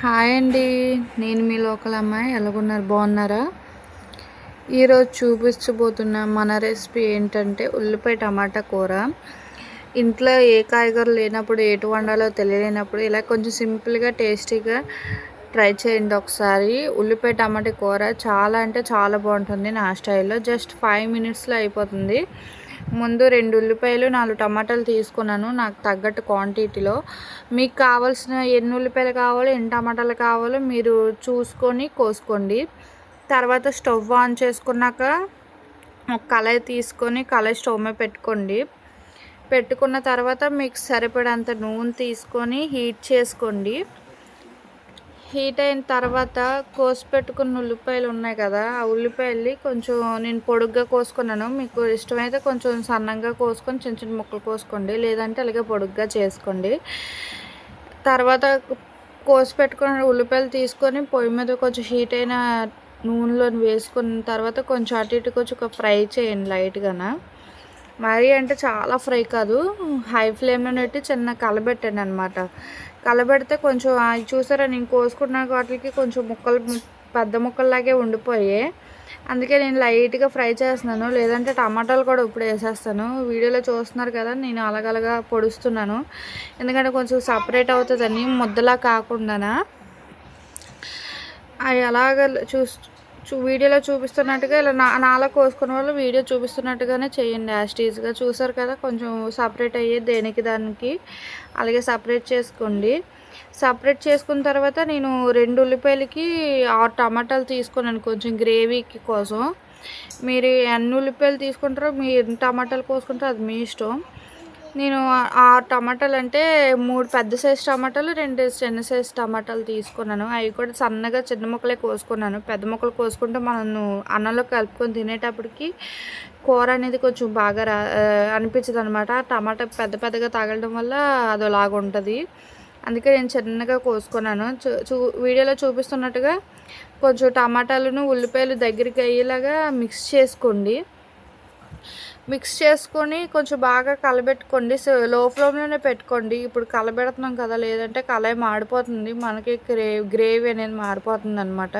Hi అండి. నేను మీ local అమ్మాయి. ఎలాగున్నారు? బాగున్నారా? ఈరోజు చూపించబోతున్న మన రెసిపీ ఏంటంటే ఉల్లిపాయ టమాటా కూర. ఇంట్లో ఏ కాయగూరలు లేనప్పుడు ఎటు వండాలో తెలియలేనప్పుడు ఇలా కొంచెం సింపుల్గా టేస్టీగా ట్రై చేయండి ఒకసారి. ఉల్లిపాయ టమాటా కూర చాలా అంటే చాలా బాగుంటుంది నా స్టైల్లో. జస్ట్ ఫైవ్ మినిట్స్లో అయిపోతుంది. ముందు రెండు ఉల్లిపాయలు నాలుగు టమాటాలు తీసుకున్నాను. నాకు తగ్గట్టు క్వాంటిటీలో మీకు కావాల్సిన ఎన్ని ఉల్లిపాయలు కావాలో ఎన్ని టమాటాలు కావాలో మీరు చూసుకొని కోసుకోండి. తర్వాత స్టవ్ ఆన్ చేసుకున్నాక ఒక కళాయి తీసుకొని కళాయి స్టవ్ మీద పెట్టుకోండి. పెట్టుకున్న తర్వాత మీకు సరిపడంత నూనె తీసుకొని హీట్ చేసుకోండి. హీట్ అయిన తర్వాత కోసి పెట్టుకున్న ఉల్లిపాయలు ఉన్నాయి కదా ఆ ఉల్లిపాయలు కొంచెం నేను పొడుగ్గా కోసుకున్నాను. మీకు ఇష్టమైతే కొంచెం సన్నంగా కోసుకొని చిన్న చిన్న ముక్కలు కోసుకోండి. లేదంటే అలాగే పొడుగ్గా చేసుకోండి. తర్వాత కోసి పెట్టుకున్న ఉల్లిపాయలు తీసుకొని పొయ్యి మీద కొంచెం హీట్ అయిన నూనెలో వేసుకున్న తర్వాత కొంచెం అటు ఇటు కొంచెం ఫ్రై చేయండి లైట్గా మరీ అంటే చాలా ఫ్రై కాదు. హై ఫ్లేమ్లో పెట్టి చిన్న కలబెట్టండి అనమాట కలబెడితే కొంచెం చూసారా నేను కోసుకున్న వాటికి కొంచెం ముక్కలు పెద్ద ముక్కల్లాగే ఉండిపోయాయి అందుకే నేను లైట్గా ఫ్రై చేస్తున్నాను. లేదంటే టమాటాలు కూడా ఇప్పుడు వేసేస్తాను. వీడియోలో చూస్తున్నారు కదా నేను అలగలగా పొడుస్తున్నాను. ఎందుకంటే కొంచెం సపరేట్ అవుతుందని ముద్దలా కాకుండా అవి అలాగ చూస్ చూ వీడియోలో చూపిస్తున్నట్టుగా ఇలా నా నాలా కోసుకున్న వాళ్ళు వీడియో చూపిస్తున్నట్టుగానే చేయండి యాస్టీజ్గా చూసారు కదా కొంచెం సపరేట్ అయ్యే దేనికి దానికి. అలాగే సపరేట్ చేసుకోండి. సపరేట్ చేసుకున్న తర్వాత నేను రెండు ఉల్లిపాయలకి ఆరు టమాటాలు తీసుకున్నాను కొంచెం గ్రేవీకి కోసం. మీరు ఎన్ని ఉల్లిపాయలు తీసుకుంటారో మీరు టమాటాలు కోసుకుంటారో అది మీ ఇష్టం. నేను ఆ టమాటాలు అంటే మూడు పెద్ద సైజు టమాటాలు రెండు చిన్న సైజు టమాటాలు తీసుకున్నాను. అవి కూడా సన్నగా చిన్న ముక్కలే కోసుకున్నాను. పెద్ద ముక్కలు కోసుకుంటే మనం అన్నంలో కలుపుకొని తినేటప్పటికి కూర అనేది కొంచెం బాగా రా అనిపించదు అనమాట టమాటా పెద్ద పెద్దగా తగలడం వల్ల అది ఉంటుంది. అందుకే నేను చిన్నగా కోసుకున్నాను. చూ వీడియోలో చూపిస్తున్నట్టుగా కొంచెం టమాటాలను ఉల్లిపాయలు దగ్గరికి అయ్యేలాగా మిక్స్ చేసుకోండి. మిక్స్ చేసుకొని కొంచెం బాగా కలబెట్టుకోండి. లో ఫ్లేమ్లోనే పెట్టుకోండి. ఇప్పుడు కలబెడుతున్నాం కదా లేదంటే కళాయి మాడిపోతుంది. మనకి గ్రే గ్రేవీ అనేది మారిపోతుంది అనమాట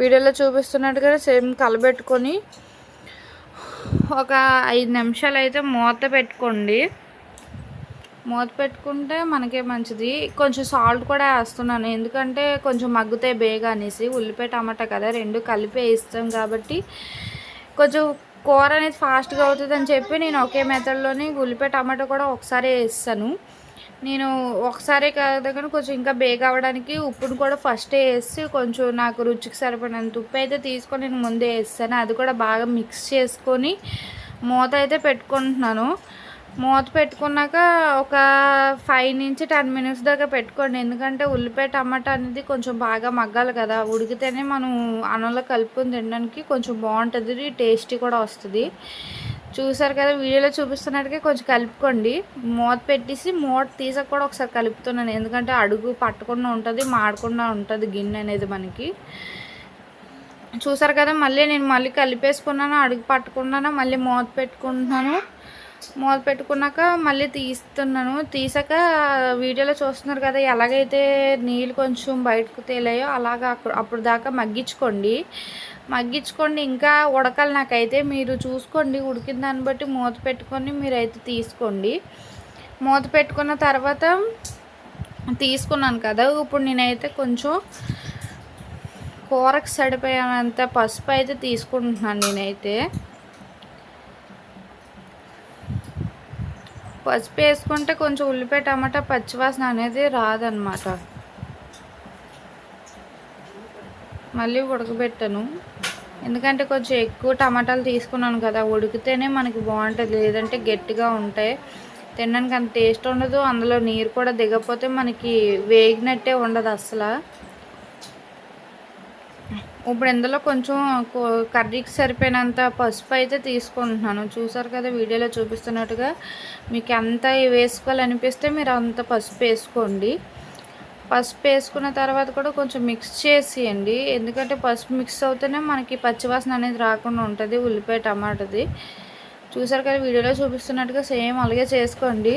వీడియోలో చూపిస్తున్నట్టుగా సేమ్ కలబెట్టుకొని ఒక ఐదు నిమిషాలు అయితే మూత పెట్టుకోండి. మూత పెట్టుకుంటే మనకే మంచిది. కొంచెం సాల్ట్ కూడా వేస్తున్నాను. ఎందుకంటే కొంచెం మగ్గుతాయి బేగా అనేసి ఉల్లిపాయ టమాటా కదా రెండు కలిపి వేస్తాం కాబట్టి కొంచెం కూర అనేది ఫాస్ట్గా అవుతుందని చెప్పి నేను ఒకే మెథడ్లోనే ఉల్లిపాయ టమాటో కూడా ఒకసారి వేస్తాను. నేను ఒకసారి కాదు కానీ కొంచెం ఇంకా బేగ్ అవ్వడానికి ఉప్పును కూడా ఫస్టే వేసి కొంచెం నాకు రుచికి సరిపడినంత ఉప్పు అయితే తీసుకొని నేను ముందే వేస్తాను. అది కూడా బాగా మిక్స్ చేసుకొని మూత అయితే పెట్టుకుంటున్నాను. మూత పెట్టుకున్నాక ఒక ఫైవ్ నుంచి టెన్ మినిట్స్ దాకా పెట్టుకోండి. ఎందుకంటే ఉల్లిపాయ టమాటా అనేది కొంచెం బాగా మగ్గాలి కదా. ఉడికితేనే మనం అన్నంలో కలుపుకొని తినడానికి కొంచెం బాగుంటుంది. టేస్టీ కూడా వస్తుంది. చూసారు కదా వీడియోలో చూపిస్తున్నట్టుగా కొంచెం కలుపుకోండి. మూత పెట్టేసి మూత తీసాక కూడా ఒకసారి కలుపుతున్నాను. ఎందుకంటే అడుగు పట్టకుండా ఉంటుంది మాడకుండా ఉంటుంది గిన్నె అనేది మనకి. చూసారు కదా మళ్ళీ నేను మళ్ళీ కలిపేసుకున్నాను అడుగు పట్టకుండా మళ్ళీ మూత పెట్టుకుంటున్నాను? మూత పెట్టుకున్నాక మళ్ళీ తీస్తున్నాను. తీసాక వీడియోలో చూస్తున్నారు కదా ఎలాగైతే నీళ్ళు కొంచెం బయటకు తేలాయో అలాగా అప్పుడు దాకా మగ్గించుకోండి. మగ్గించుకోండి. ఇంకా ఉడకాలి నాకైతే. మీరు చూసుకోండి ఉడికిన దాన్ని బట్టి మూత పెట్టుకొని మీరైతే తీసుకోండి. మూత పెట్టుకున్న తర్వాత తీసుకున్నాను కదా ఇప్పుడు నేనైతే కొంచెం కూరకు సరిపోయేంత పసుపు అయితే తీసుకుంటున్నాను నేనైతే. పసుపు వేసుకుంటే కొంచెం ఉల్లిపాయ టమాటా పచ్చివాసన అనేది రాదనమాట మళ్ళీ ఉడకబెట్టాను. ఎందుకంటే కొంచెం ఎక్కువ టమాటాలు తీసుకున్నాను కదా ఉడికితేనే మనకి బాగుంటుంది. లేదంటే గట్టిగా ఉంటాయి. తినడానికి అంత టేస్ట్ ఉండదు. అందులో నీరు కూడా దిగపోతే మనకి వేగినట్టే ఉండదు అసలు. ఇప్పుడు ఇందులో కొంచెం కర్రీకి సరిపోయినంత పసుపు అయితే తీసుకుంటున్నాను. చూసారు కదా వీడియోలో చూపిస్తున్నట్టుగా మీకు ఎంత వేసుకోవాలనిపిస్తే మీరు అంత పసుపు వేసుకోండి. పసుపు వేసుకున్న తర్వాత కూడా కొంచెం మిక్స్ చేసేయండి. ఎందుకంటే పసుపు మిక్స్ అవుతేనే మనకి పచ్చివాసన అనేది రాకుండా ఉంటుంది ఉల్లిపాయ టమాటాది. చూసారు కదా వీడియోలో చూపిస్తున్నట్టుగా సేమ్ అలాగే చేసుకోండి.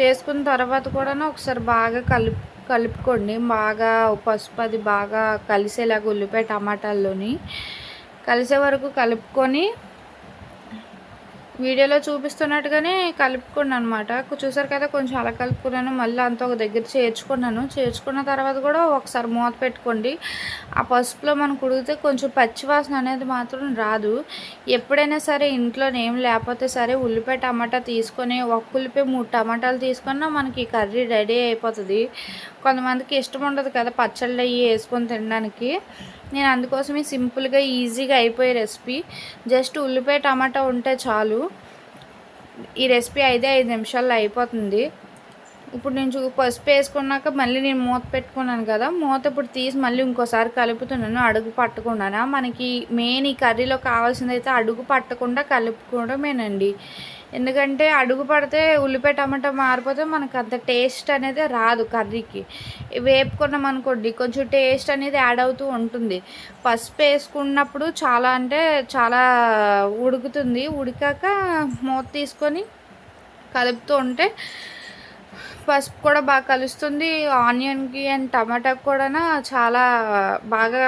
చేసుకున్న తర్వాత కూడా ఒకసారి బాగా కలుపు కలుపుకోండి. బాగా పసుపు అది బాగా కలిసేలాగా ఉల్లిపాయ టమాటాల్లోని కలిసే వరకు కలుపుకొని వీడియోలో చూపిస్తున్నట్టుగానే కలుపుకున్నాను అనమాట చూసారు కదా కొంచెం అలా కలుపుకున్నాను. మళ్ళీ అంత ఒక దగ్గర చేర్చుకున్నాను. చేర్చుకున్న తర్వాత కూడా ఒకసారి మూత పెట్టుకోండి. ఆ పసుపులో మనం కుడిగితే కొంచెం పచ్చివాసన అనేది మాత్రం రాదు. ఎప్పుడైనా సరే ఇంట్లో ఏం లేకపోతే సరే ఉల్లిపాయ టమాటా తీసుకొని ఒక ఉల్లిపాయ మూడు టమాటాలు తీసుకున్నా మనకి కర్రీ రెడీ అయిపోతుంది. కొంతమందికి ఇష్టం ఉండదు కదా పచ్చళ్ళు అయ్యి వేసుకొని తినడానికి. నేను అందుకోసమే సింపుల్గా ఈజీగా అయిపోయే రెసిపీ. జస్ట్ ఉల్లిపాయ టమాటా ఉంటే చాలు. ఈ రెసిపీ ఐదే ఐదు నిమిషాల్లో అయిపోతుంది. ఇప్పుడు నేను పసుపు వేసుకున్నాక మళ్ళీ నేను మూత పెట్టుకున్నాను కదా మూత ఇప్పుడు తీసి మళ్ళీ ఇంకోసారి కలుపుతున్నాను అడుగు పట్టకుండా మనకి మెయిన్ ఈ కర్రీలో కావాల్సింది అయితే అడుగు పట్టకుండా కలుపుకోవడమేనండి. ఎందుకంటే అడుగు పడితే ఉల్లిపాయ టమాటా మారిపోతే మనకు అంత టేస్ట్ అనేది రాదు కర్రీకి. వేపుకున్నాం అనుకోండి కొంచెం టేస్ట్ అనేది యాడ్ అవుతూ ఉంటుంది. పసుపు వేసుకున్నప్పుడు చాలా అంటే చాలా ఉడుకుతుంది. ఉడికాక మూత తీసుకొని కలుపుతూ ఉంటే పసుపు కూడా బాగా కలుస్తుంది. ఆనియన్కి అండ్ టమాటాకి కూడా చాలా బాగా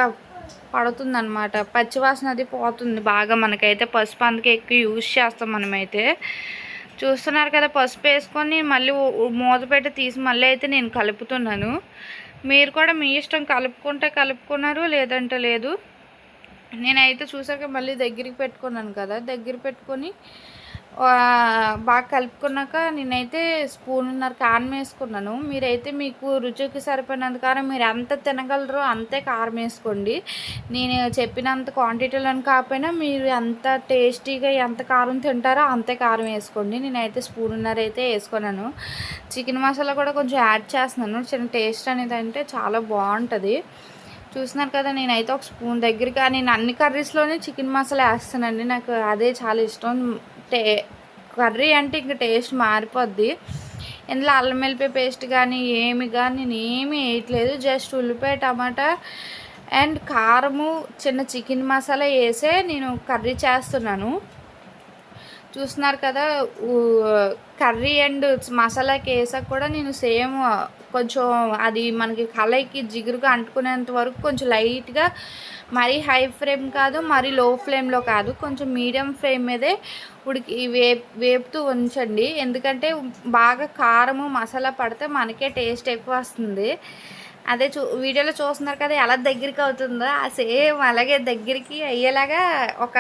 పడుతుందనమాట పచ్చివాసన అది పోతుంది బాగా మనకైతే. పసుపు అందుకే ఎక్కువ యూజ్ చేస్తాం మనమైతే. చూస్తున్నారు కదా పసుపు వేసుకొని మళ్ళీ మూత పెట్టి తీసి మళ్ళీ అయితే నేను కలుపుతున్నాను. మీరు కూడా మీ ఇష్టం కలుపుకుంటే కలుపుకున్నారు లేదంటే లేదు. నేనైతే చూసాక మళ్ళీ దగ్గరికి పెట్టుకున్నాను కదా దగ్గర పెట్టుకొని బాగా కలుపుకున్నాక నేనైతే స్పూన్నర కారం వేసుకున్నాను. మీరైతే మీకు రుచికి సరిపోయినంత కారం మీరు ఎంత తినగలరో అంతే కారం వేసుకోండి. నేను చెప్పినంత క్వాంటిటీలో కాకపోయినా మీరు ఎంత టేస్టీగా ఎంత కారం తింటారో అంతే కారం వేసుకోండి. నేనైతే స్పూన్నర అయితే వేసుకున్నాను. చికెన్ మసాలా కూడా కొంచెం యాడ్ చేస్తున్నాను. చిన్న టేస్ట్ అనేది అంటే చాలా బాగుంటుంది. చూస్తున్నారు కదా నేనైతే ఒక స్పూన్ దగ్గరగా నేను అన్ని కర్రీస్లోనే చికెన్ మసాలా వేస్తానండి నాకు అదే చాలా ఇష్టం. టే కర్రీ అంటే ఇంక టేస్ట్ మారిపోద్ది. ఇందులో అల్లం వెల్లిపాయ పేస్ట్ కానీ ఏమి కానీ నేను ఏమీ వేయట్లేదు జస్ట్ ఉల్లిపాయ టమాటా అండ్ కారము చిన్న చికెన్ మసాలా వేసే నేను కర్రీ చేస్తున్నాను. చూస్తున్నారు కదా కర్రీ అండ్ మసాలాకి వేసాక కూడా నేను సేమ్ కొంచెం అది మనకి కలయికి జిగురుగా అంటుకునేంత వరకు కొంచెం లైట్గా మరీ హై ఫ్లేమ్ కాదు మరీ లో ఫ్లేమ్లో కాదు. కొంచెం మీడియం ఫ్లేమ్ మీదే ఉడికి వే వేపుతూ ఉంచండి. ఎందుకంటే బాగా కారము మసాలా పడితే మనకే టేస్ట్ ఎక్కువ వస్తుంది. అదే చూ వీడియోలో చూస్తున్నారు కదా ఎలా దగ్గరికి అవుతుందో. ఆ సేమ్ అలాగే దగ్గరికి అయ్యేలాగా ఒక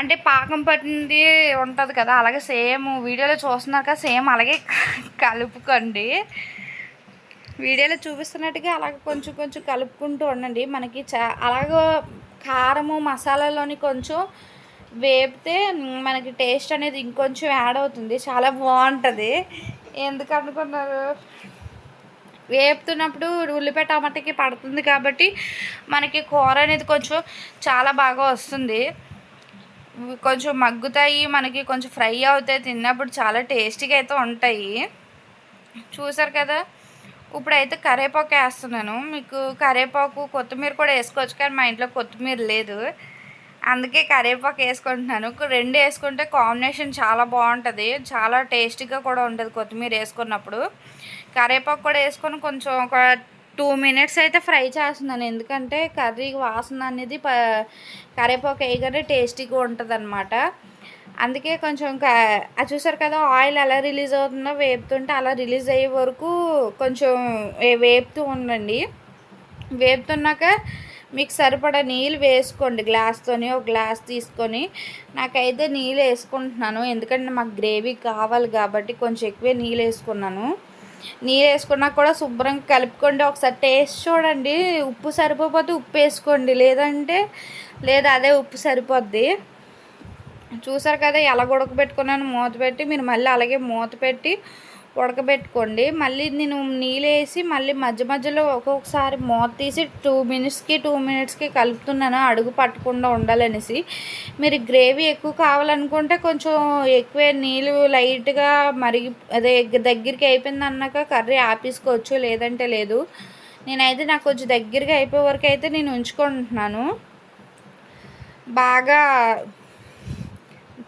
అంటే పాకం పట్టింది ఉంటుంది కదా అలాగే సేమ్ వీడియోలో చూస్తున్నారు కదా సేమ్ అలాగే కలుపుకోండి. వీడియోలో చూపిస్తున్నట్టుగా అలాగ కొంచెం కొంచెం కలుపుకుంటూ ఉండండి. మనకి చా అలాగ కారము మసాలాలోని కొంచెం వేపితే మనకి టేస్ట్ అనేది ఇంకొంచెం యాడ్ అవుతుంది. చాలా బాగుంటుంది. ఎందుకు అనుకున్నారు? వేపుతున్నప్పుడు ఉల్లిపాయ టమాటాకి పడుతుంది కాబట్టి మనకి కూర అనేది కొంచెం చాలా బాగా వస్తుంది. కొంచెం మగ్గుతాయి మనకి కొంచెం ఫ్రై అవుతాయి తిన్నప్పుడు చాలా టేస్టీగా అయితే ఉంటాయి. చూసారు కదా? ఇప్పుడైతే కరేపాకు వేస్తున్నాను. మీకు కరేపాకు కొత్తిమీర కూడా వేసుకోవచ్చు కానీ మా ఇంట్లో కొత్తిమీర లేదు. అందుకే కరేపాకు వేసుకుంటున్నాను. రెండు వేసుకుంటే కాంబినేషన్ చాలా బాగుంటుంది. చాలా టేస్టీగా కూడా ఉంటుంది కొత్తిమీర వేసుకున్నప్పుడు. కరేపాకు కూడా వేసుకొని కొంచెం ఒక టూ మినిట్స్ అయితే ఫ్రై చేస్తున్నాను. ఎందుకంటే కర్రీ వాసన అనేది కరేపాకు వేయగానే టేస్టీగా ఉంటుంది అనమాట అందుకే కొంచెం అది చూసారు కదా ఆయిల్ ఎలా రిలీజ్ అవుతుందో వేపుతుంటే అలా రిలీజ్ అయ్యే వరకు కొంచెం వేపుతూ ఉండండి. వేపుతున్నాక మీకు సరిపడా నీళ్ళు వేసుకోండి గ్లాస్తోని ఒక గ్లాస్ తీసుకొని. నాకైతే నీళ్ళు వేసుకుంటున్నాను ఎందుకంటే మాకు గ్రేవీ కావాలి కాబట్టి కొంచెం ఎక్కువే నీళ్ళు వేసుకున్నాను. నీళ్ళు వేసుకున్నా కూడా శుభ్రంగా కలుపుకోండి ఒకసారి టేస్ట్ చూడండి. ఉప్పు సరిపోతే ఉప్పు వేసుకోండి లేదంటే లేదా అదే ఉప్పు సరిపోద్ది. చూసారు కదా ఎలా ఉడకబెట్టుకున్నాను? మూత పెట్టి మీరు మళ్ళీ అలాగే మూత పెట్టి ఉడకబెట్టుకోండి. మళ్ళీ నేను నీళ్ళు వేసి మళ్ళీ మధ్య మధ్యలో ఒక్కొక్కసారి మూత తీసి టూ మినిట్స్కి టూ మినిట్స్కి కలుపుతున్నాను. అడుగు పట్టకుండా ఉండాలనేసి. మీరు గ్రేవీ ఎక్కువ కావాలనుకుంటే కొంచెం ఎక్కువ నీళ్ళు లైట్గా మరిగి అదే దగ్గరికి అయిపోయింది అన్నాక కర్రీ ఆపేసుకోవచ్చు లేదంటే లేదు. నేనైతే నాకు కొంచెం దగ్గరగా అయిపోయే వరకు అయితే నేను ఉంచుకుంటున్నాను. బాగా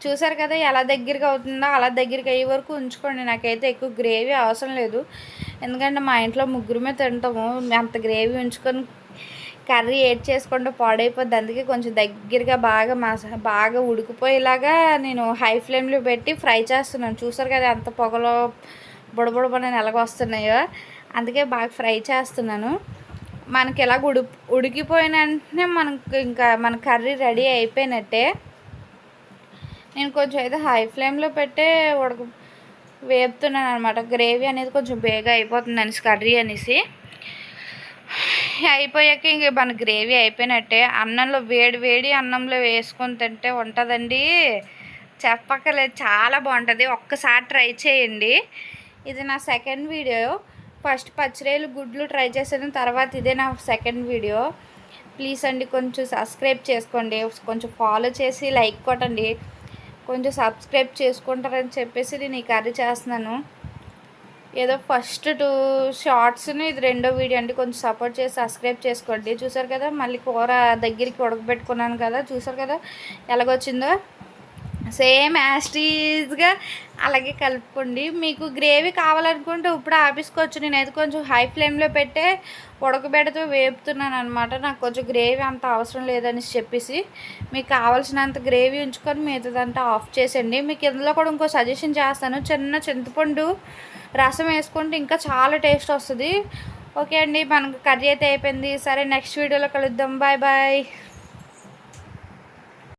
చూసారు కదా ఎలా దగ్గరగా అవుతుందో అలా దగ్గరికి అయ్యే వరకు ఉంచుకోండి. నాకైతే ఎక్కువ గ్రేవీ అవసరం లేదు. ఎందుకంటే మా ఇంట్లో ముగ్గురమే తింటాము. అంత గ్రేవీ ఉంచుకొని కర్రీ ఏడ్ చేసుకుంటే పాడైపోద్ది. అందుకే కొంచెం దగ్గరగా బాగా మసా బాగా ఉడికిపోయేలాగా నేను హై ఫ్లేమ్లో పెట్టి ఫ్రై చేస్తున్నాను. చూసారు కదా ఎంత పొగలో బుడబుడబడని ఎలాగొస్తున్నాయో అందుకే బాగా ఫ్రై చేస్తున్నాను. మనకి ఎలాగ ఉడి ఉడికిపోయిన వెంటనే మనకు ఇంకా మన కర్రీ రెడీ అయిపోయినట్టే. నేను కొంచెం అయితే హై ఫ్లేమ్లో పెట్టే ఉడక వేపుతున్నాను అనమాట గ్రేవీ అనేది కొంచెం బేగా అయిపోతుంది అనేసి కర్రీ అనేసి. అయిపోయాక ఇంక మన గ్రేవీ అయిపోయినట్టే. అన్నంలో వేడి వేడి అన్నంలో వేసుకొని తింటే ఉంటుందండి. చెప్పక్కలేదు చాలా బాగుంటుంది. ఒక్కసారి ట్రై చేయండి. ఇది నా సెకండ్ వీడియో ఫస్ట్ పచ్చిరేలు గుడ్లు ట్రై చేసాను తర్వాత ఇదే నా సెకండ్ వీడియో ప్లీజ్ అండి కొంచెం సబ్స్క్రైబ్ చేసుకోండి. కొంచెం ఫాలో చేసి లైక్ కొట్టండి. కొంచెం సబ్స్క్రైబ్ చేసుకుంటారని చెప్పేసి నేను ఈ కర్రీ చేస్తున్నాను. ఏదో ఫస్ట్ టూ షార్ట్స్ని ఇది రెండో వీడియో అండి. కొంచెం సపోర్ట్ చేసి సబ్స్క్రైబ్ చేసుకోండి. చూసారు కదా మళ్ళీ కూర దగ్గరికి ఉడకబెట్టుకున్నాను కదా చూసారు కదా ఎలాగొచ్చిందో? సేమ్ యాస్టీజ్గా అలాగే కలుపుకోండి. మీకు గ్రేవీ కావాలనుకుంటే ఇప్పుడు ఆపేసుకోవచ్చు. నేనైతే కొంచెం హై ఫ్లేమ్లో పెట్టే ఉడకబెడతో వేపుతున్నాను అనమాట నాకు కొంచెం గ్రేవీ అంత అవసరం లేదని చెప్పేసి మీకు కావాల్సినంత గ్రేవీ ఉంచుకొని మిగతాదంతా ఆఫ్ చేసేయండి. మీకు ఇందులో కూడా ఇంకో సజెషన్ చేస్తాను. చిన్న చింతపండు రసం వేసుకుంటే ఇంకా చాలా టేస్ట్ వస్తుంది. ఓకే అండి. మనకు కర్రీ అయితే అయిపోయింది. సరే నెక్స్ట్ వీడియోలో కలుద్దాం. Bye bye